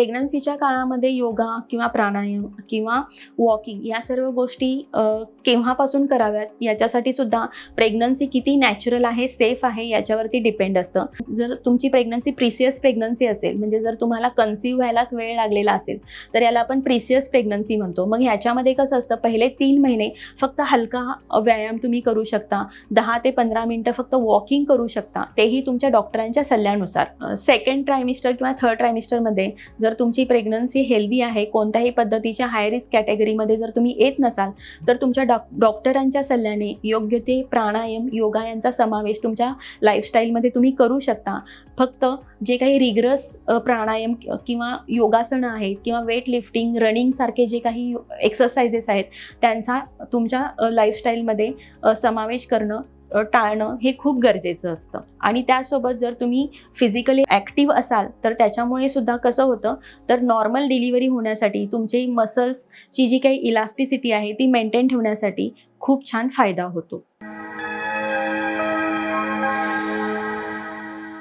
प्रेग्नन्सीच्या काळामध्ये योगा किंवा प्राणायाम किंवा वॉकिंग या सर्व गोष्टी केव्हापासून कराव्यात? याच्यासाठी सुद्धा प्रेग्नन्सी किती नॅचरल आहे सेफ आहे याच्यावरती डिपेंड असतं. जर तुमची प्रेग्नन्सी प्रिसियस प्रेग्नन्सी असेल म्हणजे जर तुम्हाला कन्सिव्ह व्हायलाच वेळ लागलेला असेल तर याला आपण प्रिसियस प्रेग्नन्सी म्हणतो. मग ह्याच्यामध्ये कसं असतं पहिले तीन महिने फक्त हलका व्यायाम तुम्ही करू शकता. दहा ते पंधरा मिनटं फक्त वॉकिंग करू शकता. तेही तुमच्या डॉक्टरांच्या सल्ल्यानुसार. सेकंड ट्रायमिस्टर किंवा थर्ड ट्रायमिस्टरमध्ये जर तुमची प्रेग्नन्सी हेल्दी आहे कोणत्याही पद्धतीच्या हाय रिस्क कॅटेगरीमध्ये जर तुम्ही येत नसाल तर तुमच्या डॉ डॉक्टरांच्या सल्ल्याने योग्य ते प्राणायाम योगा यांचा समावेश तुमच्या लाईफस्टाईलमध्ये तुम्ही करू शकता. फक्त जे काही रिग्रस प्राणायाम किंवा योगासनं आहेत किंवा वेट लिफ्टिंग रनिंगसारखे जे काही एक्सरसाइजेस आहेत त्यांचा तुमच्या लाईफस्टाईलमध्ये समावेश करणं टाळणं हे खूप गरजेचं असतं. आणि त्यासोबत जर तुम्ही फिजिकली ॲक्टिव्ह असाल तर त्याच्यामुळे सुद्धा कसं होतं तर नॉर्मल डिलिव्हरी होण्यासाठी तुमची मसल्सची जी काही इलास्टिसिटी आहे ती मेंटेन ठेवण्यासाठी खूप छान फायदा होतो.